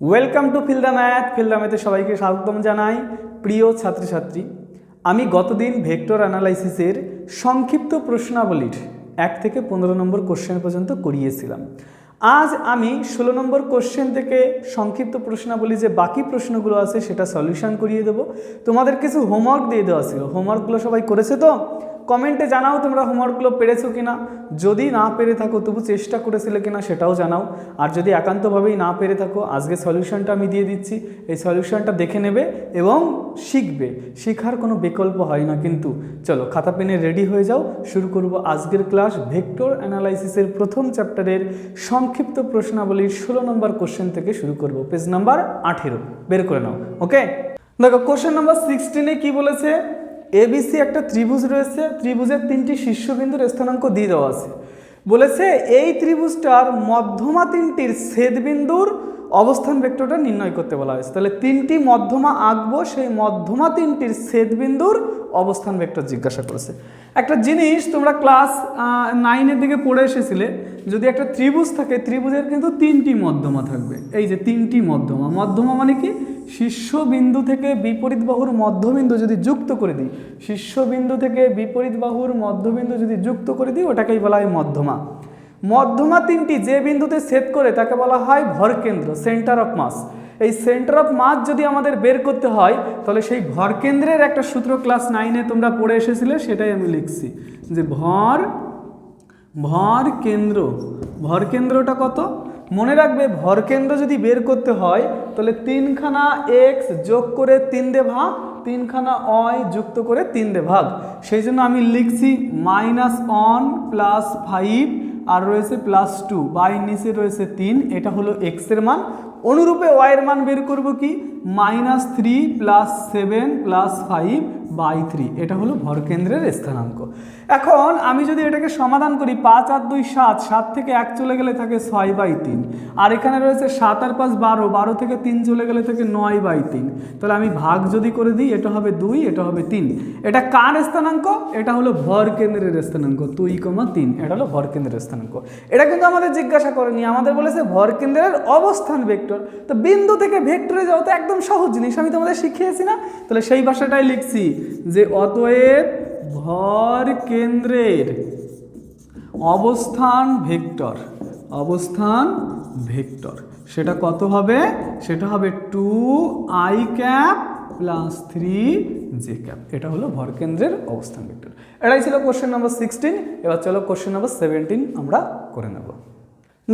Welcome to feel the math feel the ম্যাথে সবাইকে স্বাগতম জানাই। প্রিয় ছাত্রছাত্রী, আমি গতদিন ভেক্টর অ্যানালাইসিসের সংক্ষিপ্ত প্রশ্নাবলীর এক থেকে পনেরো নম্বর কোশ্চেন পর্যন্ত করিয়েছিলাম। আজ আমি ষোলো নম্বর কোশ্চেন থেকে সংক্ষিপ্ত প্রশ্নাবলী যে বাকি প্রশ্নগুলো আছে সেটা সলিউশন করিয়ে দেবো। তোমাদের কিছু হোমওয়ার্ক দিয়ে দেওয়া ছিল। হোমওয়ার্কগুলো সবাই করেছে তো? কমেন্টে জানাও তোমরা হোমওয়ার্কগুলো পেরেছ কিনা। যদি না পেরে থাকো, তবু চেষ্টা করেছিলে কিনা সেটাও জানাও। আর যদি একান্তভাবেই না পেরে থাকো, আজকে সলিউশনটা আমি দিয়ে দিচ্ছি। এই সলিউশনটা দেখে নেবে এবং শিখবে। শেখার কোনো বিকল্প হয় না কিন্তু। চলো, খাতা পেনে রেডি হয়ে যাও। শুরু করব আজকের ক্লাস ভেক্টর অ্যানালাইসিসের প্রথম চ্যাপ্টারের সংক্ষিপ্ত প্রশ্নাবলীর ষোলো নম্বর কোশ্চেন থেকে শুরু করব। পেজ নাম্বার আঠেরো। বের করে নাও ওকে দেখো কোশ্চেন নাম্বার সিক্সটিনে কি বলেছে? এবিসি একটা ত্রিভুজ রয়েছে, ত্রিভুজের তিনটি শীর্ষবিন্দুর স্থানাঙ্ক দিয়ে দেওয়া আছে। বলেছে এই ত্রিভুজটার মধ্যমা তিনটির ছেদবিন্দুর অবস্থান ভেক্টরটা নির্ণয় করতে বলা হয়েছে। তাহলে তিনটি মধ্যমা আঁকবো, সেই মধ্যমা তিনটির ছেদবিন্দুর অবস্থান ভেক্টর জিজ্ঞাসা করেছে। একটা জিনিস তোমরা ক্লাস নাইনের দিকে পড়ে এসেছিলে, যদি একটা ত্রিভুজ থাকে, ত্রিভুজের কিন্তু তিনটি মধ্যমা থাকবে। এই যে তিনটি মধ্যমা মধ্যমা মানে কি? শীর্ষবিন্দু থেকে বিপরীত বাহুর মধ্যবিন্দু যদি যুক্ত করে দিই, শীর্ষবিন্দু থেকে বিপরীত বাহুর মধ্যবিন্দু যদি যুক্ত করে দিই, ওটাকেই বলা হয় মধ্যমা। মধ্যমা তিনটি যে বিন্দুতে ছেদ করে তাকে বলা হয় ভরকেন্দ্র সেন্টার অফ মাস এই সেন্টার অফ মাস যদি আমাদের বের করতে হয়, তাহলে সেই ভরকেন্দ্রের একটা সূত্র ক্লাস নাইনে তোমরা পড়ে এসেছিলে, সেটাই আমি লিখছি যে ভর ভর কেন্দ্র। ভর কেন্দ্রটা কত? মনে রাখবে, ভর কেন্দ্র যদি বের করতে হয়, তাহলে তিনখানা এক্স যোগ করে তিন দে ভাগ, তিনখানা অয় যুক্ত করে তিন দে ভাগ। সেই জন্য আমি লিখছি মাইনাস ওয়ান প্লাস ফাইভ আর রয়েছে প্লাস টু বাই নিচে রয়েছে তিন, এটা হলো এক্সের মান। অনুরূপে ওয়াইয়ের মান বের করব কি? Minus three plus seven plus five by three, এটা হলো ভরকেন্দ্রের স্থানাঙ্ক। এখন আমি যদি এটাকে সমাধান করি, পাঁচ আর দুই সাত সাত থেকে এক চলে গেলে থাকে ছয় বাই তিন। আর এখানে রয়েছে সাত আর পাঁচ বারো বারো থেকে তিন চলে গেলে থাকে নয় বাই তিন। তাহলে আমি ভাগ যদি করে দিই, এটা হবে দুই, এটা হবে তিন। এটা কার স্থানাঙ্ক? এটা হলো ভরকেন্দ্রের স্থানাঙ্ক, দুই কমা তিন, এটা হলো ভরকেন্দ্রের স্থানাঙ্ক। এটা কিন্তু আমাদের জিজ্ঞাসা করেনি, আমাদের বলেছে ভরকেন্দ্রের অবস্থান ভেক্টর। তো বিন্দু থেকে ভেক্টরে যাওয়া তো একদম সহজ জিনিস, আমি তোমাদের শিখিয়েছি না? তাহলে সেই ভাষাটাই লিখছি। যে অতএব ভর কেন্দ্রের অবস্থান ভেক্টর অবস্থান ভেক্টর। সেটা কত হবে? সেটা হবে two I cap plus three J cap. এটা হলো ভরকেন্দ্রের অবস্থান ভেক্টর। এটাই ছিল কোশ্চেন নাম্বার সিক্সটিন এবার চলো কোশ্চেন নাম্বার সেভেন্টিন আমরা করে নেব।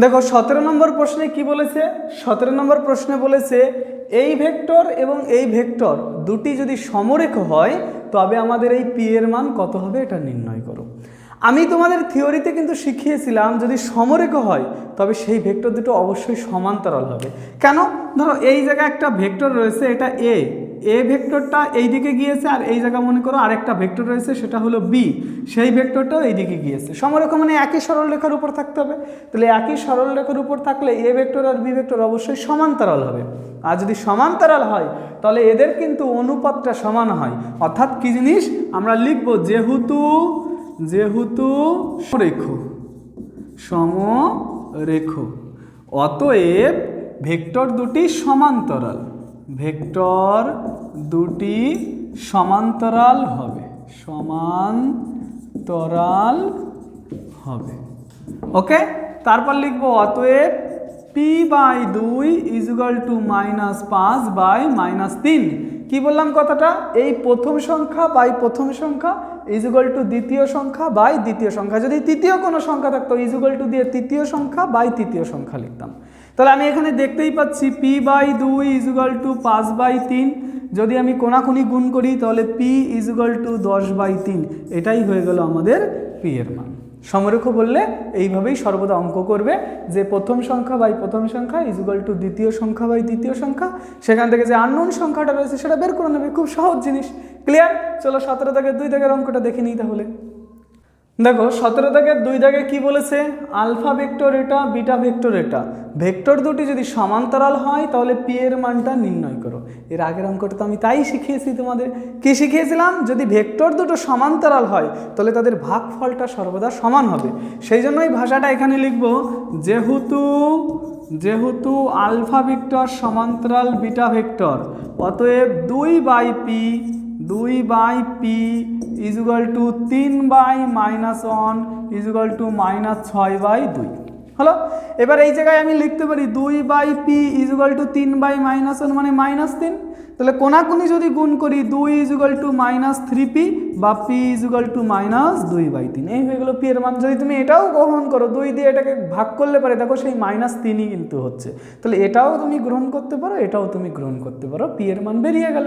দেখো, সতেরো নম্বর প্রশ্নে কি বলেছে? সতেরো নম্বর প্রশ্নে বলেছে এই ভেক্টর এবং এই ভেক্টর দুটি যদি সমরেখ হয়, তবে আমাদের এই পি এর মান কত হবে এটা নির্ণয় করো। আমি তোমাদের থিওরিতে কিন্তু শিখিয়েছিলাম, যদি সমরেখ হয়, তবে সেই ভেক্টর দুটো অবশ্যই সমান্তরাল হবে। কেন? ধরো এই জায়গায় একটা ভেক্টর রয়েছে, এটা এ এ ভেক্টরটা এই দিকে গিয়েছে আর এই জায়গা মনে করো আরেকটা ভেক্টর রয়েছে, সেটা হলো বি সেই ভেক্টরটাও এই দিকে গিয়েছে। সমরেখ মানে একই সরলরেখার উপর থাকতে হবে। তাহলে একই সরলরেখার উপর থাকলে এ ভেক্টর আর বি ভেক্টর অবশ্যই সমান্তরাল হবে। আর যদি সমান্তরাল হয়, তাহলে এদের কিন্তু অনুপাতটা সমান হয়। অর্থাৎ কি জিনিস? আমরা লিখব যেহেতু যেহেতু রেখ সমরেখ। অতএব ভেক্টর দুটি সমান্তরাল। ভেক্টর দুটি সমান্তরাল হবে। সমান্তরাল হবে। ওকে তারপর লিখব অতএব পি বাই দুই ইজুগাল টু মাইনাস পাঁচ বাই মাইনাস তিন। কি বললাম কথাটা? এই প্রথম সংখ্যা বাই প্রথম সংখ্যা ইজুগাল টু দ্বিতীয় সংখ্যা বাই দ্বিতীয় সংখ্যা। যদি তৃতীয় কোনো সংখ্যা থাকতো ইজুগাল টু দিয়ে তৃতীয় সংখ্যা বাই তৃতীয় সংখ্যা লিখতাম। তাহলে আমি এখানে দেখতেই পাচ্ছি পি বাই দুই ইজুগাল টু পাঁচ বাই তিন। যদি আমি কোনাকুনি গুণ করি, তাহলে পি ইজুগাল টু দশ বাই তিন। এটাই হয়ে গেল আমাদের পি এর মান। সমরেখ বললে এইভাবেই সর্বদা অঙ্ক করবে যে প্রথম সংখ্যা বাই প্রথম সংখ্যা ইজুগাল টু দ্বিতীয় সংখ্যা বাই দ্বিতীয় সংখ্যা। সেখান থেকে যে আননোন সংখ্যাটা রয়েছে, সেটা বের করে নেবে। খুব সহজ জিনিস। ক্লিয়ার চলো সতেরো থেকে দুই দাগের অঙ্কটা দেখে নিই তাহলে। দেখো, সতেরো থেকে দুই দাগে কি বলেছে? আলফা ভেক্টর এটা, বিটা ভেক্টর এটা। ভেক্টর দুটি যদি সমান্তরাল হয়, তাহলে পি এর মানটা নির্ণয় করো। এর আগের অঙ্কটা তো আমি তাই শিখিয়েছি তোমাদের। কি শিখিয়েছিলাম? যদি ভেক্টর দুটো সমান্তরাল হয়, তাহলে তাদের ভাগফলটা সর্বদা সমান হবে। সেই জন্যই ভাষাটা এখানে লিখব, যেহেতু যেহেতু আলফা ভেক্টর সমান্তরাল, বিটা ভেক্টর, অতএব দুই বাই পি দুই বাই পি ইজুগাল টু তিন by minus one equal to minus ছয় বাই দুই। হলো? এবার এই জায়গায় আমি লিখতে পারি দুই বাই পি ইজুগাল টু তিন বাই মাইনাস ওয়ান মানে মাইনাস তিন। তাহলে কোনাকুনি যদি গুণ করি দুই equal to minus three P বা পি ইজুগাল টু মাইনাস দুই বাই তিন। এই হয়ে গেলো পি এর মান। যদি তুমি এটাও গ্রহণ করো, দুই দিয়ে এটাকে ভাগ করলে পারে, দেখো সেই মাইনাস তিনই কিন্তু হচ্ছে। তাহলে এটাও তুমি গ্রহণ করতে পারো, এটাও তুমি গ্রহণ করতে পারো। পি এর মান বেরিয়ে গেল।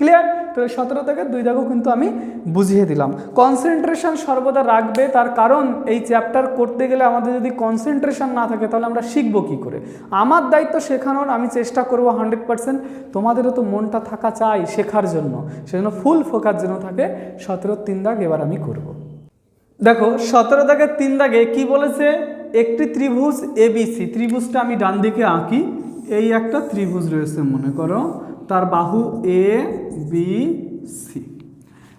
ক্লিয়ার তাহলে সতেরো থেকে দুই দাগও কিন্তু আমি বুঝিয়ে দিলাম। কনসেন্ট্রেশন সর্বদা রাখবে, তার কারণ এই চ্যাপ্টার করতে গেলে আমাদের যদি কনসেন্ট্রেশন না থাকে, তাহলে আমরা শিখব কী করে? আমার দায়িত্ব শেখানোর, আমি চেষ্টা করব হান্ড্রেড পার্সেন্ট তোমাদেরও তো মনটা থাকা চাই শেখার জন্য। সেজন্য ফুল ফোকাস যেন থাকে, সতেরো তিন দাগ এবার আমি করব। দেখো, সতেরো দাগের তিন দাগে কি বলেছে? একটি ত্রিভুজ এবিসি ত্রিভুজটা আমি ডান দিকে আঁকি। এই একটা ত্রিভুজ রয়েছে, মনে করো। তার বাহু এ বি সি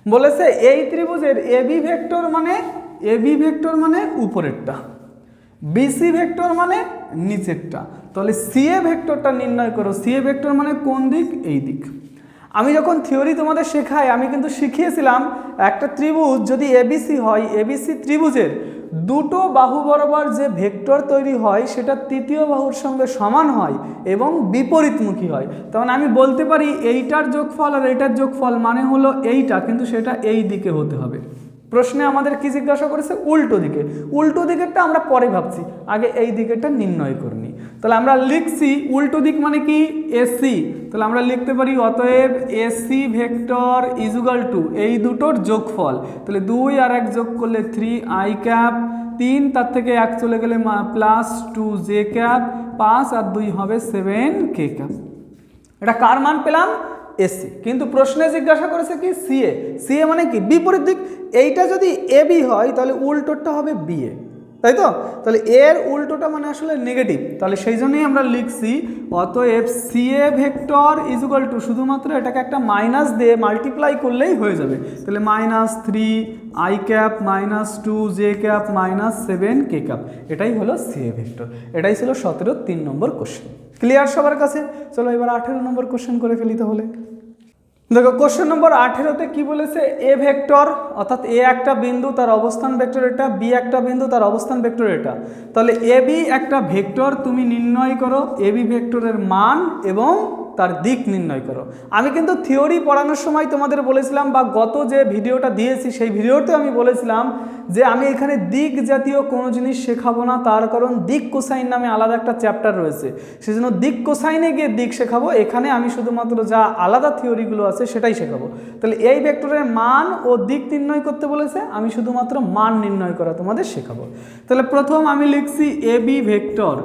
বলেছে এই ত্রিভুজের এ বি ভেক্টর মানে এ বি ভেক্টর মানে উপরেরটা। বিসি ভেক্টর মানে নিচেরটা। তাহলে সি এ ভেক্টরটা নির্ণয় করো। সি এ ভেক্টর মানে কোন দিক? এই দিক। আমি যখন থিওরি তোমাদের শেখাই, আমি কিন্তু শিখিয়েছিলাম একটা ত্রিভুজ যদি এবিসি হয় এবিসি ত্রিভুজের দুটো বাহু বরাবর যে ভেক্টর তৈরি হয়, সেটা তৃতীয় বাহুর সঙ্গে সমান হয় এবং বিপরীতমুখী হয়। তখন আমি বলতে পারি এইটার যোগফল আর এইটার যোগফল মানে হলো এইটা, কিন্তু সেটা এই দিকে হতে হবে। প্রশ্নে আমাদের কি জিজ্ঞাসা করেছে? উল্টো দিকে। উল্টো দিকেরটা আমরা পরে ভাবছি। আগে এই দিকেরটা নির্ণয় করে নিই। তাহলে আমরা লিখছি, উল্টো দিক মানে কি? এসি তাহলে আমরা লিখতে পারি, অতএব এসি ভেক্টর ইজুগাল টু এই দুটোর যোগফল। তাহলে দুই আর এক যোগ করলে থ্রি আই ক্যাপ তিন, তার থেকে এক চলে গেলে প্লাস টু জে ক্যাপ পাঁচ আর দুই হবে সেভেন কে ক্যাপ এটা কার মান পেলাম? এসি। কিন্তু প্রশ্নে জিজ্ঞাসা করেছে কি সিএ সিএ মানে কি? বিপরীত দিক, এইটা যদি এ বি হয়, তাহলে উল্টোটা হবে বিএ তাই তো? তাহলে এর উল্টোটা মানে আসলে নেগেটিভ তাহলে সেই জন্যই আমরা লিখছি, অতএব সিএ ভেক্টর ইজুগাল টু শুধুমাত্র এটাকে একটা মাইনাস দিয়ে মাল্টিপ্লাই করলেই হয়ে যাবে। তাহলে minus three I cap minus two J cap minus seven K cap এটাই হলো সিএ ভেক্টর। এটাই ছিল সতেরো তিন নম্বর কোশ্চেন ক্লিয়ার সবার কাছে? চলো এবার আঠেরো নম্বর কোশ্চেন করে ফেলি তাহলে। দেখো কোশ্চেন নম্বর আঠেরোতে কি বলেছে? এ ভেক্টর অর্থাৎ এ একটা বিন্দু, তার অবস্থান ভেক্টর এটা বি একটা বিন্দু, তার অবস্থান ভেক্টর এটা। তাহলে এ বি একটা ভেক্টর তুমি নির্ণয় করো এ বি ভেক্টরের মান এবং তার দিক নির্ণয় করো। আমি কিন্তু থিওরি পড়ানোর সময় তোমাদের বলেছিলাম বা গত যে ভিডিওটা দিয়েছি, সেই ভিডিওতে আমি বলেছিলাম যে আমি এখানে দিক জাতীয় কোনো জিনিস শেখাবো না, তার কারণ দিক কোসাইন নামে আলাদা একটা চ্যাপ্টার রয়েছে। সেজন্য দিক কোসাইনে গিয়ে দিক শেখাবো, এখানে আমি শুধুমাত্র যা আলাদা থিওরিগুলো আছে সেটাই শেখাবো। তাহলে এই ভেক্টরের মান ও দিক নির্ণয় করতে বলেছে, আমি শুধুমাত্র মান নির্ণয় করা তোমাদের শেখাবো। তাহলে প্রথম আমি লিখছি A B vector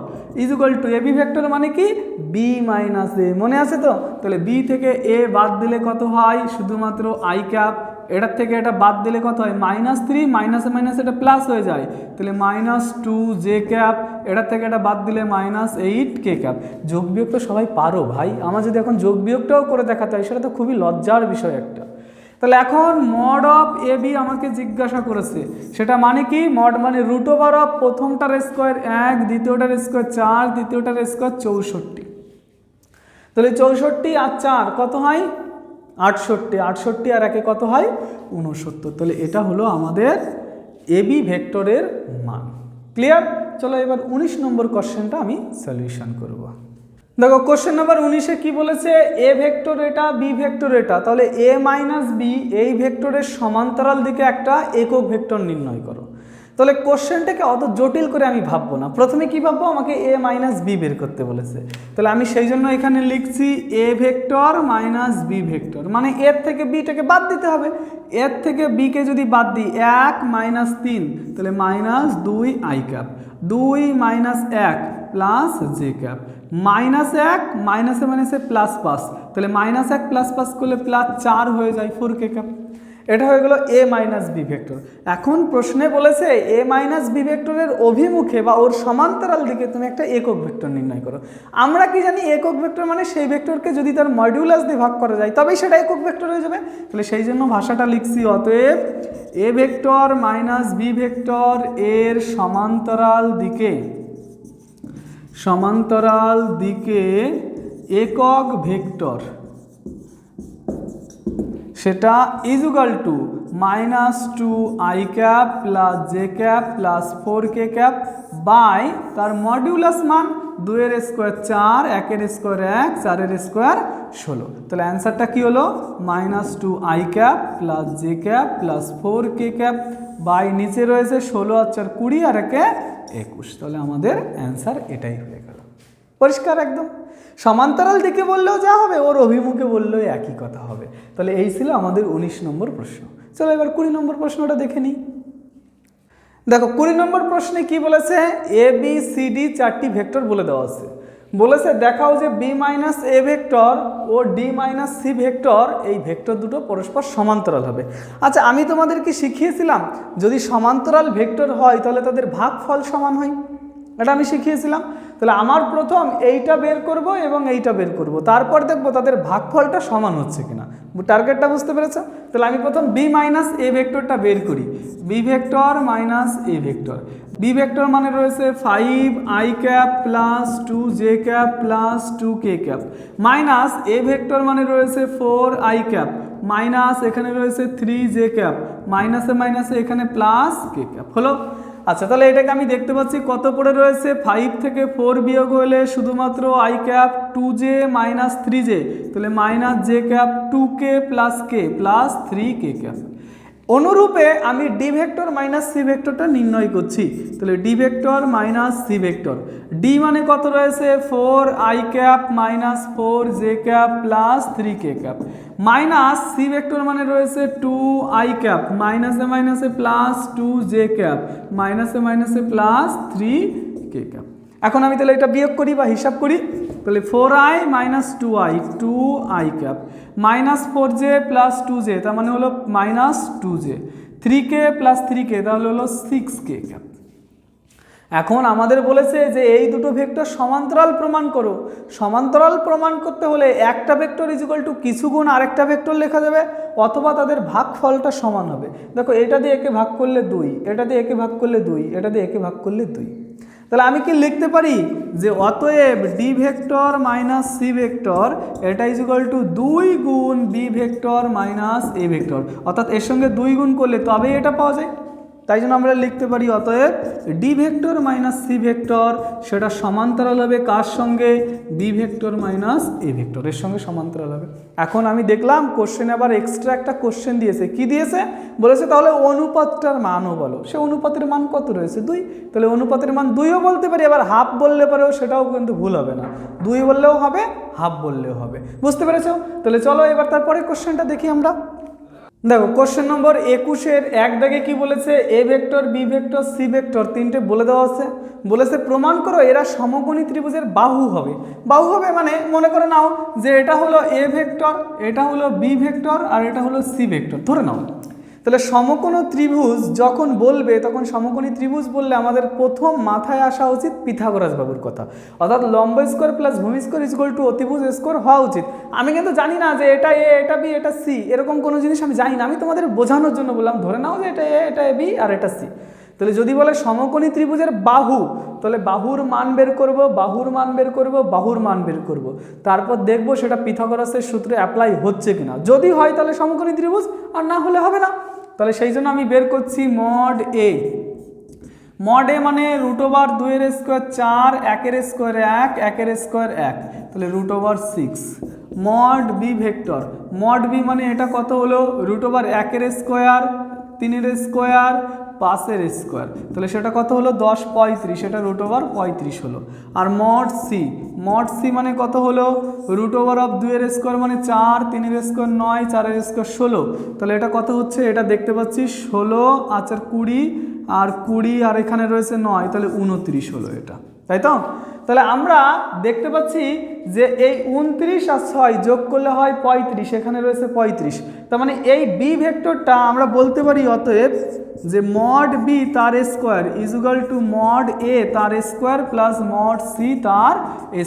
equal to A B vector মানে কি? বি মাইনাস এ মনে আছে তো? তাহলে বি থেকে এ বাদ দিলে কত হয়? শুধুমাত্র আই ক্যাপ এটার থেকে এটা বাদ দিলে কত হয়? মাইনাস থ্রি মাইনাসে মাইনাস এটা প্লাস হয়ে যায়। তাহলে মাইনাস টু জে ক্যাপ এটার থেকে এটা বাদ দিলে মাইনাস এইট কে ক্যাপ যোগ বিয়োগ তো সবাই পারো ভাই। আমার যদি এখন যোগ বিয়োগটাও করে দেখাতে হয়, সেটা তো খুবই লজ্জার বিষয় একটা। তাহলে এখন মড অফ এ বি আমাকে জিজ্ঞাসা করেছে। সেটা মানে কি? মড মানে রুট ওভার অফ প্রথমটার স্কোয়ার এক, দ্বিতীয়টার স্কোয়ার চার, দ্বিতীয়টার স্কোয়ার চৌষট্টি। তাহলে চৌষট্টি আর চার কত হয়? আটষট্টি। আটষট্টি আর একে কত হয়? উনসত্তর তাহলে এটা হলো আমাদের এবি ভেক্টরের মান। ক্লিয়ার? চলো এবার উনিশ নম্বর কোশ্চেনটা আমি সলিউশন করব। দেখো কোশ্চেন নাম্বার উনিশে কি বলেছে? এ ভেক্টর এটা বি ভেক্টর এটা। তাহলে এ মাইনাস বি এই ভেক্টরের সমান্তরাল দিকে একটা একক ভেক্টর নির্ণয় করো। তাহলে কোশ্চেনটাকে অত জটিল করে আমি ভাববো না। প্রথমে কি ভাববো? আমাকে এ মাইনাস বি বের করতে বলেছে। তাহলে আমি সেই জন্য এখানে লিখছি A vector minus B vector মানে এর থেকে বিটাকে বাদ দিতে হবে। এর থেকে বিকে যদি বাদ দিই, এক মাইনাস তিন, তাহলে মাইনাস দুই আই ক্যাপ দুই মাইনাস এক প্লাস জে ক্যাপ মাইনাস এক, মাইনাসে মাইনাসে প্লাস পাস তাহলে মাইনাস এক প্লাস পাস করলে প্লাস চার হয়ে যায় ফোর কে ক্যাপ এটা হয়ে গেল এ মাইনাস বি ভেক্টর এখন প্রশ্নে বলেছে এ মাইনাস বি ভেক্টরের অভিমুখে বা ওর সমান্তরাল দিকে তুমি একটা একক ভেক্টর নির্ণয় করো। আমরা কি জানি একক ভেক্টর মানে সেই ভেক্টরকে যদি তার মডিউলাস দিয়ে ভাগ করা যায়, তবেই সেটা একক ভেক্টর হয়ে যাবে। তাহলে সেই জন্য ভাষাটা লিখছি, অতএব A vector minus B vector এর সমান্তরাল দিকে সমান্তরাল দিকে একক ভেক্টর। সেটা equal to minus two I cap plus J cap plus four K cap by তার মডিউলাস মান দুইয়ের স্কোয়ার চার, একের স্কোয়ার এক, চারের স্কোয়ার ষোলো। তাহলে অ্যান্সারটা কী হলো? Minus two I cap plus J cap plus four K cap by নিচে রয়েছে ষোলো আর চার কুড়ি আর একে একুশ। তাহলে আমাদের অ্যান্সার এটাই হয়ে গেল। পরিষ্কার একদম? সমান্তরাল দিকে বললেও যা হবে, ওর অভিমুখে বললেও একই কথা হবে। তাহলে এই ছিল আমাদের উনিশ নম্বর প্রশ্ন। চলো এবার কুড়ি নম্বর প্রশ্নটা দেখে নিই। দেখো, কুড়ি নম্বর প্রশ্নে কি বলেছে? এ বি সি ডি চারটি ভেক্টর বলে দেওয়া আছে। বলেছে, দেখাও যে বি মাইনাস এ ভেক্টর ও ডি মাইনাস সি ভেক্টর এই ভেক্টর দুটো পরস্পর সমান্তরাল হবে। আচ্ছা আমি তোমাদেরকে শিখিয়েছিলাম? যদি সমান্তরাল ভেক্টর হয়, তাহলে তাদের ভাগ ফল সমান হয়? এটা আমি শিখিয়েছিলাম। তাহলে আমার প্রথম এইটা বের করব এবং এইটা বের করব। তারপর দেখব তাদের ভাগফলটা সমান হচ্ছে কিনা। টার্গেটটা বুঝতে পেরেছ? তাহলে আমি প্রথম বি মাইনাস এ ভেক্টরটা বের করি। B vector minus A vector B vector মানে রয়েছে five I cap plus two J cap plus two K cap minus A vector মানে রয়েছে ফোর আই ক্যাপ মাইনাস এখানে রয়েছে থ্রি জে ক্যাপ মাইনাসে মাইনাসে এখানে প্লাস কে ক্যাপ হলো? আচ্ছা তাহলে এটাকে আমি দেখতে পাচ্ছি কত পড়ে রয়েছে? ফাইভ থেকে ফোর বিয়োগ হলে শুধুমাত্র I cap two J minus three J তাহলে minus J cap two K plus K plus three K cap অনুরূপে আমি ডি ভেক্টর মাইনাস সি ভেক্টরটা নির্ণয় করছি। তাহলে D vector minus C vector. D মানে কত রয়েছে? Four I cap minus four J cap plus three K cap minus C vector মানে রয়েছে টু আই ক্যাপ মাইনাসে মাইনাসে প্লাস টু জে ক্যাপ মাইনাসে মাইনাসে প্লাস থ্রি কে ক্যাপ এখন আমি তাহলে এটা বিয়োগ করি বা হিসাব করি। তাহলে four I minus two I two I cap minus four J plus two J তার মানে হলো minus two J three K plus three K তাহলে হলো সিক্স কে ক্যাপ এখন আমাদের বলেছে যে এই দুটো ভেক্টর সমান্তরাল প্রমাণ করো। সমান্তরাল প্রমাণ করতে হলে একটা ভেক্টর ইজিক্যাল টু কিছু গুণ আরেকটা ভেক্টর লেখা যাবে, অথবা তাদের ভাগফলটা সমান হবে। দেখো, এটা দিয়ে একে ভাগ করলে দুই, এটা দিয়ে একে ভাগ করলে দুই, এটা দিয়ে একে ভাগ করলে দুই। তাহলে আমি কি লিখতে পারি যে অতএব D vector minus C vector, এটা ইজ ইকাল টু দুই গুণ B vector minus A vector. অর্থাৎ এর সঙ্গে দুই গুণ করলে তবেই এটা পাওয়া যায়। তাই জন্য আমরা লিখতে পারি অতএব D vector minus C vector, সেটা সমান্তরাল হবে কার সঙ্গে? বি ভেক্টর মাইনাস এ ভেক্টরের সঙ্গে সমান্তরাল হবে। এখন আমি দেখলাম কোশ্চেন আবার এক্সট্রা একটা কোশ্চেন দিয়েছে। কি দিয়েছে? বলেছে তাহলে অনুপাতটার মানও বলো। সে অনুপাতের মান কত রয়েছে? দুই। তাহলে অনুপাতের মান দুইও বলতে পারি, আবার হাফ বললে পরেও সেটাও কিন্তু ভুল হবে না। দুই বললেও হবে হাফ বললেও হবে। বুঝতে পেরেছ? তাহলে চলো এবার তারপরে কোশ্চেনটা দেখি আমরা। দেখো কোশ্চেন নম্বর একুশের এক দাগে কি বলেছে? A vector B vector C vector তিনটে বলে দেওয়া আছে। বলেছে, প্রমাণ করো, এরা সমকোণী ত্রিভুজের বাহু হবে। বাহু হবে মানে মনে করে নাও যে এটা হলো এ ভেক্টর এটা হলো বি ভেক্টর আর এটা হলো সি ভেক্টর ধরে নাও। তাহলে সমকোণ ত্রিভুজ যখন বলবে, তখন সমকোণী ত্রিভুজ বললে আমাদের প্রথম মাথায় আসা উচিত পিথাগোরাস বাবুর কথা। অর্থাৎ লম্ব স্কোয়ার প্লাস ভূমি স্কোয়ার ইকুয়াল টু অতিভুজ স্কোয়ার হওয়া উচিত। আমি কিন্তু জানি না যে এটা এ এটা বি এটা সি এরকম কোনো জিনিস আমি জানি না। আমি তোমাদের বোঝানোর জন্য বললাম, ধরে নাও যে এটা এ এটা বি আর এটা সি তাহলে যদি বলে সমকোণী ত্রিভুজের বাহু, তাহলে বাহুর মান বের করব, বাহুর মান বের করব, বাহুর মান বের করব। তারপর দেখব সেটা পিথাগোরাসের সূত্রে অ্যাপ্লাই হচ্ছে কিনা। যদি হয় তাহলে সমকোণী ত্রিভুজ, আর না হলে হবে না। তাহলে সেই জন্য আমি বের করছি মড এ মড এ মানে রুট ওভার দুইয়ের স্কোয়ার চার, একের স্কোয়ার এক, একের স্কোয়ার এক। তাহলে root over six mod B vector mod B মানে এটা কত হলো? রুট ওভার একের স্কোয়ার তিনের স্কোয়ার পাঁচের স্কোয়ার। তাহলে সেটা কত হলো? দশ পঁয়ত্রিশ। সেটা রুট ওভার পঁয়ত্রিশ হলো। আর মড সি মড সি মানে কত হলো? রুট ওভার অফ দুইয়ের স্কোয়ার মানে চার, তিনের স্কোয়ার নয়, চারের স্কোয়ার ষোলো। তাহলে এটা কত হচ্ছে? এটা দেখতে পাচ্ছি ষোলো আচার কুড়ি, আর কুড়ি, আর এখানে রয়েছে নয়। তাহলে উনত্রিশ হলো এটা। তাই তো? তাহলে আমরা দেখতে পাচ্ছি যে এই উনত্রিশ আর ছয় যোগ করলে হয় পঁয়ত্রিশ, এখানে রয়েছে পঁয়ত্রিশ। তার মানে এই বি ভেক্টরটা আমরা বলতে পারি অতএব যে মড বি তার square equal to mod A তার স্কোয়ার প্লাস মড সি তার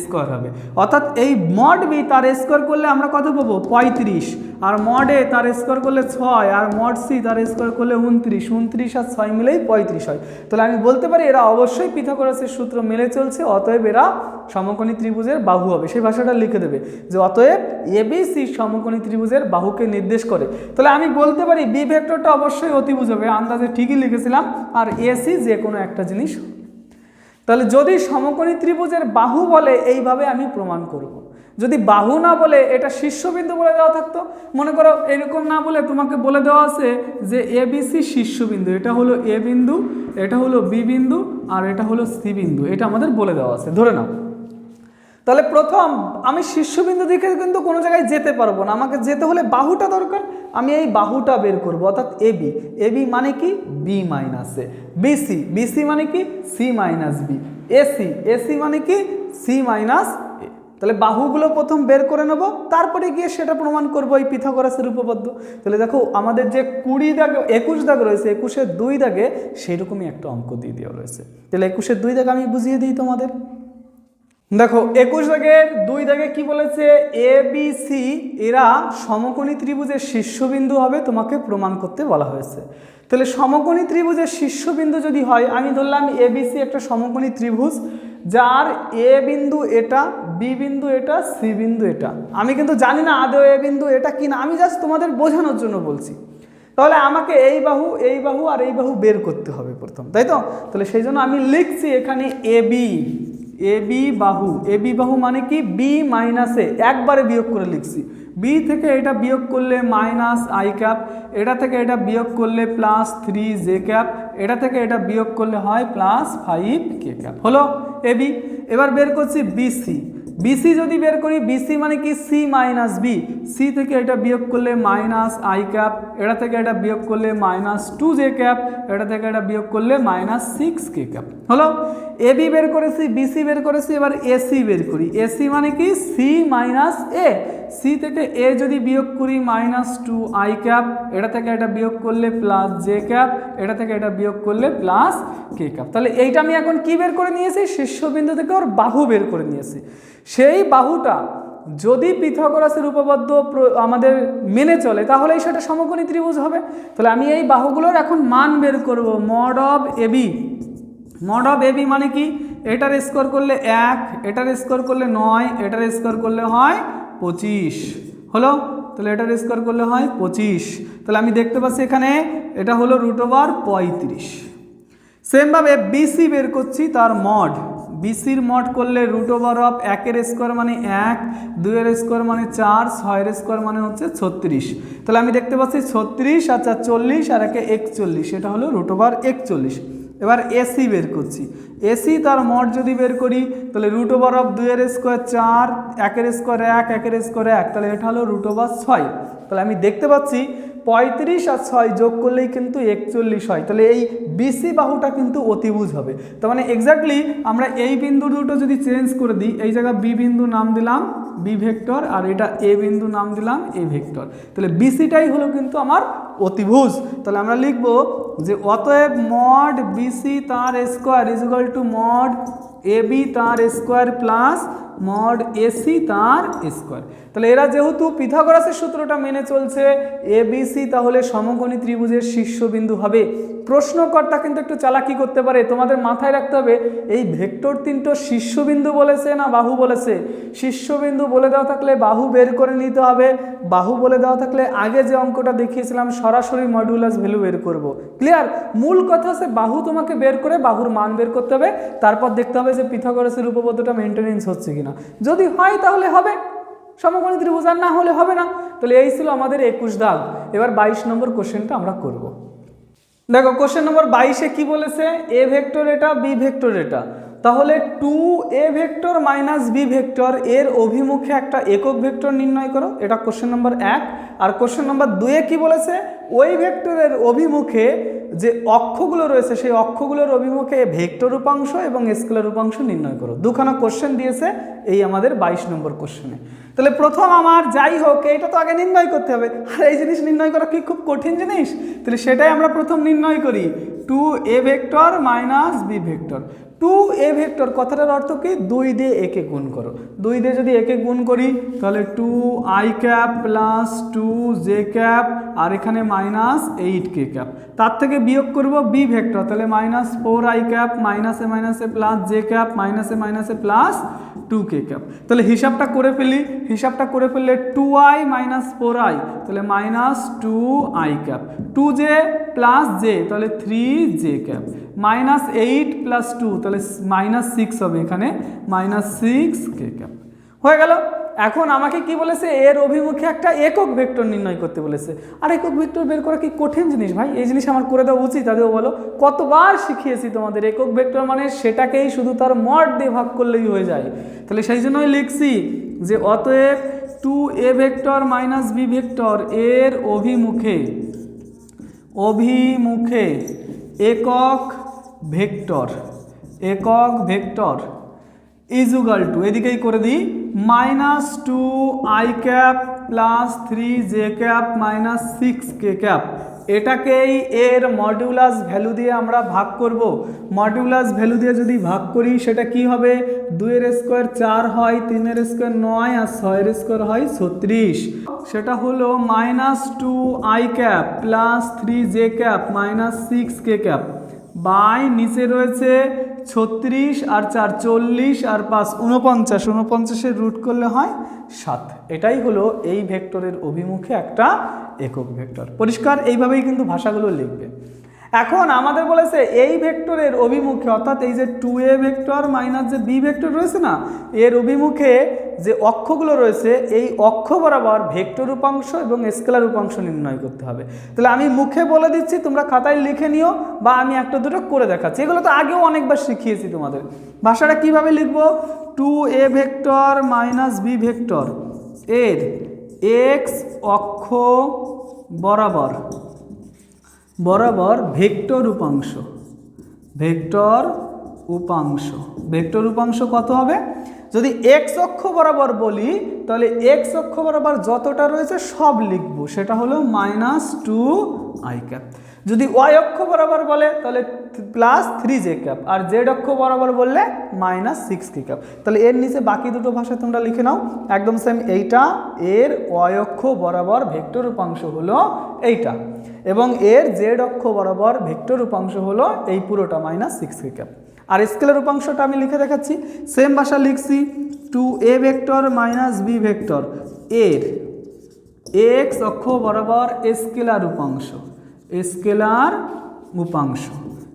স্কোয়ার হবে। অর্থাৎ এই মড বি তার স্কোয়ার করলে আমরা কত পাবো? পঁয়ত্রিশ। আর মড এ তার স্কোয়ার করলে ছয়, আর মড সি তার স্কোয়ার করলে উনত্রিশ। উনত্রিশ আর ছয় মিলেই পঁয়ত্রিশ হয়। তাহলে আমি বলতে পারি এরা অবশ্যই পিথাগোরাসের সূত্র মেলে চলছে, অতএব এরা সমকোণী ত্রিভুজের বাহু হবে। সেই ভাষাটা লিখে দেবে যে অতএব এবিসি সমকোণী ত্রিভুজের বাহুকে নির্দেশ করে। তাহলে আমি বলতে পারি বি ভেক্টরটা অবশ্যই অতিভুজ হবে, আন্দাজে ঠিকই লিখেছিলাম, আর এসি যে কোনো একটা জিনিস তাহলে যদি সমকোণী ত্রিভুজের বাহু বলে, এইভাবে আমি প্রমাণ করব। যদি বাহু না বলে, এটা শীর্ষবিন্দু বলে দেওয়া থাকতো। মনে করো এরকম না বলে তোমাকে বলে দেওয়া আছে যে এ বিসি শীর্ষবিন্দু, এটা হলো এ বিন্দু, এটা হলো বি বিন্দু, আর এটা হলো সি বিন্দু, এটা আমাদের বলে দেওয়া আছে। ধরে নাও। তাহলে প্রথম আমি শীর্ষবিন্দু দিকে কিন্তু কোনো জায়গায় যেতে পারব না। আমাকে যেতে হলে বাহুটা দরকার, আমি এই বাহুটা বের করব, অর্থাৎ এবি এবি মানে কি? B minus A. BC BC মানে কি? C minus B. AC AC মানে কি? C minus A. তাহলে বাহুগুলো প্রথম বের করে নেব, তারপরে গিয়ে সেটা প্রমাণ করব এই পিথাগোরাসের উপপাদ্য। তাহলে দেখো, আমাদের যে কুড়ি দাগ, একুশ দাগ রয়েছে, একুশের দুই দাগে সেরকমই একটা অঙ্ক দিয়ে দেওয়া রয়েছে। তাহলে একুশের দুই দাগ আমি বুঝিয়ে দিই তোমাদের। দেখো, একুশ দাগের দুই দাগে কি বলেছে? এ বি সি এরা সমকোণী ত্রিভুজের শীর্ষবিন্দু হবে, তোমাকে প্রমাণ করতে বলা হয়েছে। তাহলে সমকোণী ত্রিভুজের শীর্ষবিন্দু যদি হয়, আমি ধরলাম এ বি সি একটা সমকোণী ত্রিভুজ, যার এ বিন্দু এটা বি বিন্দু এটা সি বিন্দু এটা। আমি কিন্তু জানি না আদৌ এ বিন্দু এটা কি না আমি জাস্ট তোমাদের বোঝানোর জন্য বলছি। তাহলে আমাকে এই বাহু এই বাহু আর এই বাহু বের করতে হবে প্রথম, তাই তো? তাহলে সেই জন্য আমি লিখছি এখানে এ বি এ বি বাহু এ বি বাহু মানে কি? বি মাইনাসে একবারে বিয়োগ করে লিখছি। বি থেকে এটা বিয়োগ করলে মাইনাস আই ক্যাপ এটা থেকে এটা বিয়োগ করলে প্লাস থ্রি জে ক্যাপ এটা থেকে এটা বিয়োগ করলে হয় প্লাস ফাইভ কে ক্যাপ হলো এ বি এবার বের করছি বিসি বিসি যদি বের করি বিসি মানে কি? সি মাইনাস বি সি থেকে এটা বিয়োগ করলে মাইনাস আই ক্যাপ এটা থেকে এটা বিয়োগ করলে মাইনাস টু জে ক্যাপ এটা থেকে এটা বিয়োগ করলে মাইনাস সিক্স কে ক্যাপ হলো? এ বি বের করেছি বিসি বের করেছি, এবার এসি বের করি। এসি মানে কি? সি মাইনাস এ সি থেকে এ যদি বিয়োগ করি মাইনাস টু আই ক্যাপ এটা থেকে এটা বিয়োগ করলে প্লাস জে ক্যাপ এটা থেকে এটা বিয়োগ করলে প্লাস কে ক্যাপ তাহলে এইটা আমি এখন কি বের করে নিয়েছি? শীর্ষবিন্দু থেকে ওর বাহু বের করে নিয়েছি। সেই বাহুটা যদি পিথাগোরাসের উপপাদ্য আমাদের মেনে চলে, তাহলেই সেটা সমকোণী ত্রিভুজ হবে। তাহলে আমি এই বাহুগুলোর এখন মান বের করব mod of AB mod of AB মানে কি? এটার স্কোর করলে এক, এটার স্কোর করলে নয়, এটার স্কোর করলে হয় পঁচিশ। হলো? তাহলে এটার স্কোর করলে হয় পঁচিশ। তাহলে আমি দেখতে পাচ্ছি এখানে এটা হলো রুট ওভার পঁয়ত্রিশ। সেমভাবে বিসি বের করছি, তার মড বিসির মড করলে রুট ওভার অফ একের স্কোয়ার মানে এক, দুইয়ের স্কোয়ার মানে চার, ছয়ের স্কোয়ার মানে হচ্ছে ছত্রিশ। তাহলে আমি দেখতে পাচ্ছি ছত্রিশ আর চার চল্লিশ আর একে একচল্লিশ, এটা হলো রুট ওভার একচল্লিশ। এবার এসি বের করছি। এসি তার মড যদি বের করি, তাহলে রুট ওভার অফ দুইয়ের স্কোয়ার চার, একের স্কোয়ার এক, একের স্কোয়ার এক, তাহলে এটা হলো রুট ওভার ছয়। তাহলে আমি দেখতে পাচ্ছি পঁয়ত্রিশ আর ছয় যোগ করলেই কিন্তু একচল্লিশ হয়। তাহলে এই বিসি বাহুটা কিন্তু অতিভুজ হবে। তার মানে এক্স্যাক্টলি আমরা এই বিন্দু দুটো যদি চেঞ্জ করে দিই, এই জায়গায় বি বিন্দু নাম দিলাম বি ভেক্টর আর এটা এ বিন্দু নাম দিলাম এ ভেক্টর তাহলে বিসিটাই হলো কিন্তু আমার অতিভুজ। তাহলে আমরা লিখব যে অতএব মড বিসি তার square equal to mod A B তার স্কোয়ার প্লাস মড এসি তার স্কোয়ার তাহলে এরা যেহেতু পিথাগোরাসের সূত্রটা মেনে চলছে এ বি সি তাহলে সমকোণী ত্রিভুজের শীর্ষবিন্দু হবে। প্রশ্নকর্তা কিন্তু একটু চালাকি করতে পারে। তোমাদের মাথায় রাখতে হবে, এই ভেক্টর তিনটো শীর্ষবিন্দু বলেছে না বাহু বলেছে? শীর্ষবিন্দু বলে দেওয়া থাকলে বাহু বের করে নিতে হবে। বাহু বলে দেওয়া থাকলে আগে যে অঙ্কটা দেখিয়েছিলাম, সরাসরি মডিউলাস ভ্যালু বের করব। ক্লিয়ার মূল কথা হচ্ছে বাহু তোমাকে বের করে বাহুর মান বের করতে হবে। তারপর দেখতে হবে যে পিথাগোরাসের উপপাদ্যটা মেনটেনেন্স হচ্ছে কিনা। যদি হয় তাহলে হবে। সমকোণী ত্রিভুজ না হলে হবে না। তাহলে এই ছিল আমাদের একুশ দাগ। এবার বাইশ নম্বর কোশ্চেনটা আমরা করব। দেখো, কোশ্চেন নম্বর বাইশে কি বলেছে? এ ভেক্টর এটা বি ভেক্টর এটা। তাহলে two A vector minus B vector এর অভিমুখে একটা একক ভেক্টর নির্ণয় করো, এটা কোশ্চেন নম্বর এক। আর কোশ্চেন নম্বর দুয়ে কি বলেছে? ওই ভেক্টরের অভিমুখে যে অক্ষগুলো রয়েছে, সেই অক্ষগুলোর অভিমুখে ভেক্টর উপাংশ এবং স্কেলার উপাংশ নির্ণয় করো। দুখানা কোশ্চেন দিয়েছে এই আমাদের বাইশ নম্বর কোশ্চেনে তাহলে প্রথম আমার যাই হোক এটা তো আগে নির্ণয় করতে হবে। আর, এই জিনিস নির্ণয় করা কি খুব কঠিন জিনিস? তাহলে সেটাই আমরা প্রথম নির্ণয় করি। Two A vector minus B vector two A vector কথাটার অর্থ কি? দুই দিয়ে একে গুণ করো। দুই দিয়ে যদি একে গুণ করি, তাহলে two I cap plus two J cap আর এখানে মাইনাস এইট কে ক্যাপ তার থেকে বিয়োগ করব বি ভেক্টর তাহলে মাইনাস ফোর আই ক্যাপ মাইনাসে মাইনাসে প্লাস জে ক্যাপ মাইনাসে মাইনাসে প্লাস টু কে ক্যাপ তাহলে হিসাবটা করে ফেলি। হিসাবটা করে ফেললে two I minus four I তাহলে minus two I cap two J plus J তাহলে three J cap minus eight plus two তাহলে মাইনাস সিক্স হবে এখানে। মাইনাস সিক্স কে ক্যাপ হয়ে গেল। এখন আমাকে কি বলেছে? এর অভিমুখে একটা একক ভেক্টর নির্ণয় করতে বলেছে। আর একক ভেক্টর বের করা কি কঠিন জিনিস ভাই? এই জিনিস আমার করে দেওয়া উচিত, আদেও বলো। কতবার শিখিয়েছি তোমাদের, একক ভেক্টর মানে সেটাকেই শুধু তার মড দিয়ে ভাগ করলেই হয়ে যায়। তাহলে সেই জন্যই লিখছি যে অতএব two A vector minus B vector এর অভিমুখে অভিমুখে একক ভেক্টর, একক ভেক্টর ইজুগাল টু এদিকেই করে দিই minus two I cap plus three J cap minus six K cap এটাকেই এর মডিউলাস ভ্যালু দিয়ে আমরা ভাগ করব। মডিউলাস ভ্যালু দিয়ে যদি ভাগ করি, সেটা কি হবে? দুইয়ের স্কোয়ার চার হয়, তিনের স্কোয়ার নয়, আর ছয়ের স্কোয়ার হয় ছত্রিশ। সেটা হলো minus two I cap plus three J cap minus six K cap by নিচে রয়েছে ছত্রিশ আর চার চল্লিশ আর পাঁচ উনপঞ্চাশ উনপঞ্চাশের রুট করলে হয় সাত। এটাই হলো এই ভেক্টরের অভিমুখে একটা একক ভেক্টর পরিষ্কার, এইভাবেই কিন্তু ভাষাগুলো লিখবে। এখন আমাদের বলেছে এই ভেক্টরের অভিমুখে, অর্থাৎ এই যে টু এ ভেক্টর মাইনাস যে বি ভেক্টর রয়েছে না, এর অভিমুখে যে অক্ষগুলো রয়েছে, এই অক্ষ বরাবর ভেক্টর উপাংশ এবং স্কেলার উপাংশ নির্ণয় করতে হবে। তাহলে আমি মুখে বলে দিচ্ছি, তোমরা খাতায় লিখে নিও বা আমি একটা দুটো করে দেখাচ্ছি। এগুলো তো আগেও অনেকবার শিখিয়েছি তোমাদের। ভাষাটা কীভাবে লিখব? Two A vector minus B vector, এর এক্স অক্ষ বরাবর। বরাবর ভেক্টর উপাংশ। ভেক্টর উপাংশ। ভেক্টর উপাংশ কত হবে? যদি এক্স অক্ষ বরাবর বলি, তাহলে এক্স অক্ষ বরাবর যতটা রয়েছে সব লিখব। সেটা হলো মাইনাস টু আই ক্যাপ যদি ওয়াই অক্ষ বরাবর বলে, তাহলে প্লাস থ্রি জে ক্যাপ আর জেড অক্ষ বরাবর বললে মাইনাস সিক্স কে ক্যাপ তাহলে এর নিচে বাকি দুটো ভাষা তোমরা লিখে নাও। একদম সেম এইটা, এর ওয়াই অক্ষ বরাবর ভেক্টর উপাংশ হলো এইটা, এবং এর জেড অক্ষ বরাবর ভেক্টর উপাংশ হলো এই পুরোটা মাইনাস সিক্স কে ক্যাপ আর স্কেলের উপাংশটা আমি লিখে দেখাচ্ছি। সেম ভাষা লিখছি two A vector minus B vector এর এক্স অক্ষ বরাবর স্কেলার উপাংশ স্কেলার উপাংশ।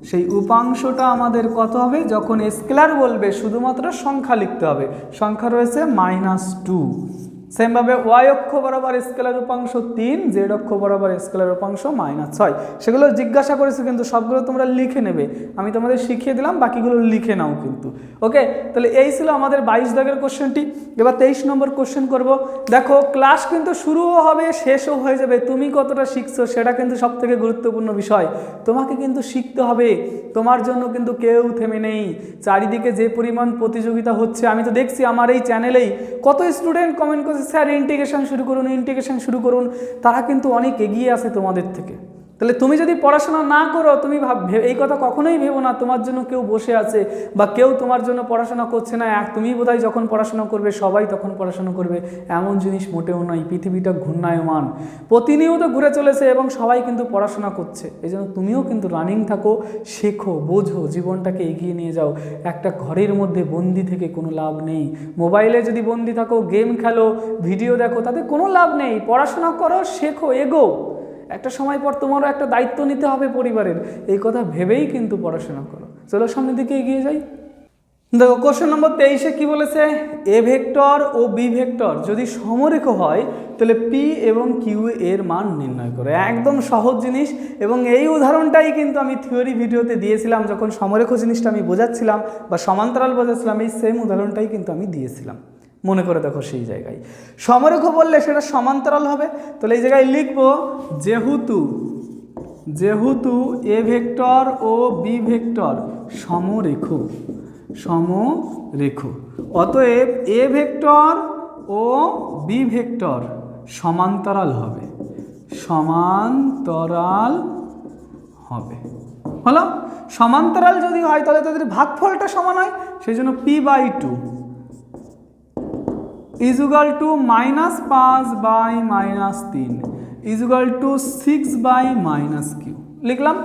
সেই উপাংশটা আমাদের কত হবে? যখন স্কেলার বলবে, শুধুমাত্র সংখ্যা লিখতে হবে। সংখ্যা রয়েছে মাইনাস টু সেমভাবে ওয়াই অক্ষ বরাবর স্কেলার উপাংশ তিন, জেড অক্ষ বরাবর স্কেলার উপাংশ মাইনাস ছয়। সেগুলো জিজ্ঞাসা করেছে কিন্তু সবগুলো তোমরা লিখে নেবে। আমি তোমাদের শিখিয়ে দিলাম, বাকিগুলো লিখে নাও কিন্তু। ওকে? তাহলে এই ছিল আমাদের বাইশ দাগের কোশ্চেনটি। এবার তেইশ নম্বর কোশ্চেন করব। দেখো, ক্লাস কিন্তু শুরুও হবে, শেষও হয়ে যাবে। তুমি কতটা শিখছো সেটা কিন্তু সব থেকে গুরুত্বপূর্ণ বিষয়। তোমাকে কিন্তু শিখতে হবে। তোমার জন্য কিন্তু কেউ থেমে নেই। চারিদিকে যে পরিমাণ প্রতিযোগিতা হচ্ছে, আমি তো দেখছি আমার এই চ্যানেলেই কত স্টুডেন্ট কমেন্ট করছে স্যার ইন্টিগ্রেশন শুরু করুন ইন্টিগ্রেশন শুরু করুন তারা কিন্তু অনেক এগিয়ে আছে তোমাদের থেকে। তাহলে তুমি যদি পড়াশোনা না করো, তুমি ভাব এই কথা কখনোই ভেবো না, তোমার জন্য কেউ বসে আছে বা কেউ তোমার জন্য পড়াশোনা করছে না, এক, তুমি বোধহয় যখন পড়াশোনা করবে, সবাই তখন পড়াশোনা করবে। এমন জিনিস মোটেও নয়, পৃথিবীটা ঘূর্ণায়মান। প্রতিনিয়ত ঘুরে চলেছে এবং সবাই কিন্তু পড়াশোনা করছে। এই জন্য তুমিও কিন্তু রানিং থাকো, শেখো, বোঝো, জীবনটাকে এগিয়ে নিয়ে যাও। একটা ঘরের মধ্যে বন্দি থেকে কোনো লাভ নেই। মোবাইলে যদি বন্দি থাকো, গেম খেলো, ভিডিও দেখো, তাতে কোনো লাভ নেই। পড়াশোনা করো, শেখো, এগো। একটা সময় পর তোমারও একটা দায়িত্ব নিতে হবে পরিবারের। এই কথা ভেবেই কিন্তু পড়াশোনা করো। চলো সামনের দিকে এগিয়ে যাই। দেখো কোশ্চেন নম্বর তেইশে কি বলেছে? এ ভেক্টর ও বি ভেক্টর যদি সমরেখ হয়, তাহলে পি এবং কিউ এর মান নির্ণয় করে। একদম সহজ জিনিস এবং এই উদাহরণটাই কিন্তু আমি থিওরি ভিডিওতে দিয়েছিলাম, যখন সমরেখ জিনিসটা আমি বোঝাচ্ছিলাম বা সমান্তরাল বোঝাচ্ছিলাম, এই সেম উদাহরণটাই কিন্তু আমি দিয়েছিলাম। মনে করে দেখো সেই জায়গায়। সমরেখ বললে সেটা সমান্তরাল হবে। তাহলে এই জায়গায় লিখব, যেহেতু যেহেতু এ ভেক্টর ও বি ভেক্টর সমরেখ সমরেখ। অতএব এ ভেক্টর ও বি ভেক্টর সমান্তরাল হবে। সমান্তরাল হবে। হলো? সমান্তরাল যদি হয় তাহলে তাদের ভাগফলটা সমান হয়, সেই জন্য P by two. Equal to minus পাঁচ বাই মাইনাস তিন equal to six by minus Q লিখলাম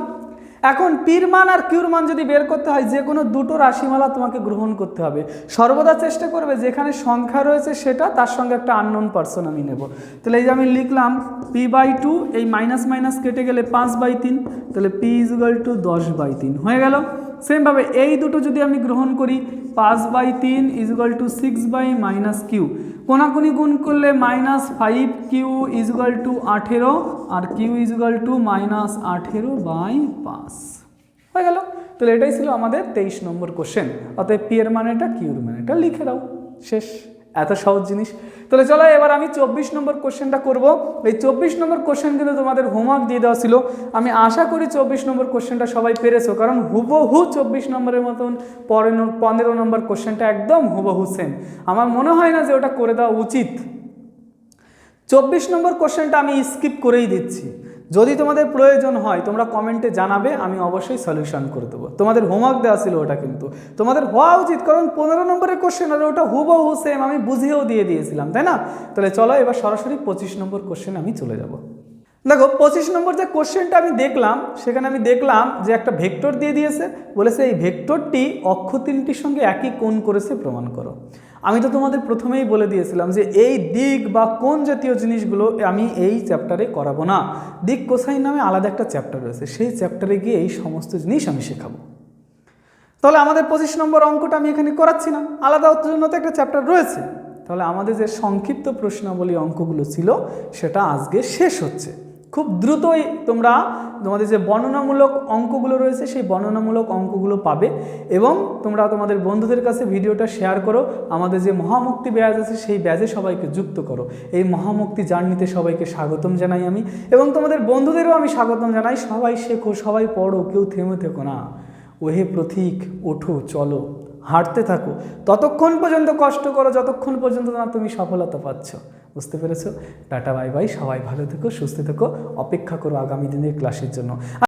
এখন পির মান আর কিউর মান যদি বের করতে হয়, যে কোনো দুটো রাশিমালা তোমাকে গ্রহণ করতে হবে। সর্বদা চেষ্টা করবে, যেখানে সংখ্যা রয়েছে সেটা, তার সঙ্গে একটা আননোন পার্সন আমি নেব। তাহলে এই যে আমি লিখলাম পি বাই টু এই মাইনাস মাইনাস কেটে গেলে পাঁচ বাই তিন, তাহলে পি ইজ ইজুগাল টু দশ বাই তিন। হয়ে গেল? সেমভাবে এই দুটো যদি আমি গ্রহণ করি, পাঁচ বাই তিন is equal to six by minus Q কোনাকুনি গুণ করলে minus five Q equal to আঠেরো আর কিউ ইজুগাল টু মাইনাস আঠেরো বাই পাঁচ। হয়ে গেল। তাহলে এটাই ছিল আমাদের তেইশ নম্বর কোশ্চেন অতএব পি এর মানেটা কিউর মানেটা লিখে দাও। শেষ। এত সহজ জিনিস। তাহলে চলো এবার আমি চব্বিশ নম্বর কোশ্চেনটা করব। এই চব্বিশ নম্বর কোশ্চেন কিন্তু তোমাদের হোমওয়ার্ক দিয়ে দেওয়া ছিল। আমি আশা করি চব্বিশ নম্বর কোশ্চেনটা সবাই পেরেছ, কারণ হুবহু চব্বিশ নম্বরের মতন পনেরো পনেরো নম্বর কোশ্চেনটা একদম হুবহু সেম আমার মনে হয় না যে ওটা করে দেওয়া উচিত। চব্বিশ নম্বর কোশ্চেনটা আমি স্কিপ করেই দিচ্ছি। যদি তোমাদের প্রয়োজন হয়, তোমরা কমেন্টে জানাবে, আমি অবশ্যই সলিউশন করে দেবো। তোমাদের হোমওয়ার্ক দেওয়া ছিল ওটা কিন্তু। তোমাদের হওয়া উচিত, কারণ পনেরো নম্বরের কোশ্চেন আর ওটা হুবহু সেম আমি বুঝিয়েও দিয়ে দিয়েছিলাম, তাই না? তাহলে চলো এবার সরাসরি পঁচিশ নম্বর কোশ্চেন আমি চলে যাব। দেখো, পঁচিশ নম্বর যে কোশ্চেনটা আমি দেখলাম, সেখানে আমি দেখলাম যে একটা ভেক্টর দিয়ে দিয়েছে, বলেছে এই ভেক্টরটি অক্ষ তিনটির সঙ্গে একই কোণ করেছে, প্রমাণ করো। আমি তো তোমাদের প্রথমেই বলে দিয়েছিলাম যে এই দিক বা কোন জাতীয় জিনিসগুলো আমি এই চ্যাপ্টারে করাবো না। দিক কোসাইন নামে আলাদা একটা চ্যাপ্টার রয়েছে। সেই চ্যাপ্টারে গিয়ে এই সমস্ত জিনিস আমি শেখাবো। তাহলে আমাদের পঁচিশ নম্বর অঙ্কটা আমি এখানে করাচ্ছি না। আলাদা জন্য তো একটা চ্যাপ্টার রয়েছে। তাহলে আমাদের যে সংক্ষিপ্ত প্রশ্নাবলী অঙ্কগুলো ছিল, সেটা আজকে শেষ হচ্ছে। খুব দ্রুতই তোমরা তোমাদের যে বর্ণনামূলক অঙ্কগুলো রয়েছে, সেই বর্ণনামূলক অঙ্কগুলো পাবে এবং তোমরা তোমাদের বন্ধুদের কাছে ভিডিওটা শেয়ার করো। আমাদের যে মহামুক্তি ব্যাজ আছে, সেই ব্যাজে সবাইকে যুক্ত করো। এই মহামুক্তি জার্নিতে সবাইকে স্বাগতম জানাই আমি এবং তোমাদের বন্ধুদেরও আমি স্বাগতম জানাই। সবাই শেখো, সবাই পড়ো, কেউ থেমে থেকো না। ওহে প্রতীক, ওঠো, চলো, হাঁটতে থাকো। ততক্ষণ পর্যন্ত কষ্ট করো, যতক্ষণ পর্যন্ত না তুমি সফলতা পাচ্ছ। বুঝতে পেরেছ? টাটা, বাই বাই, সবাই ভালো থেকো, সুস্থ থেকো, অপেক্ষা করো আগামী দিনের ক্লাসের জন্য।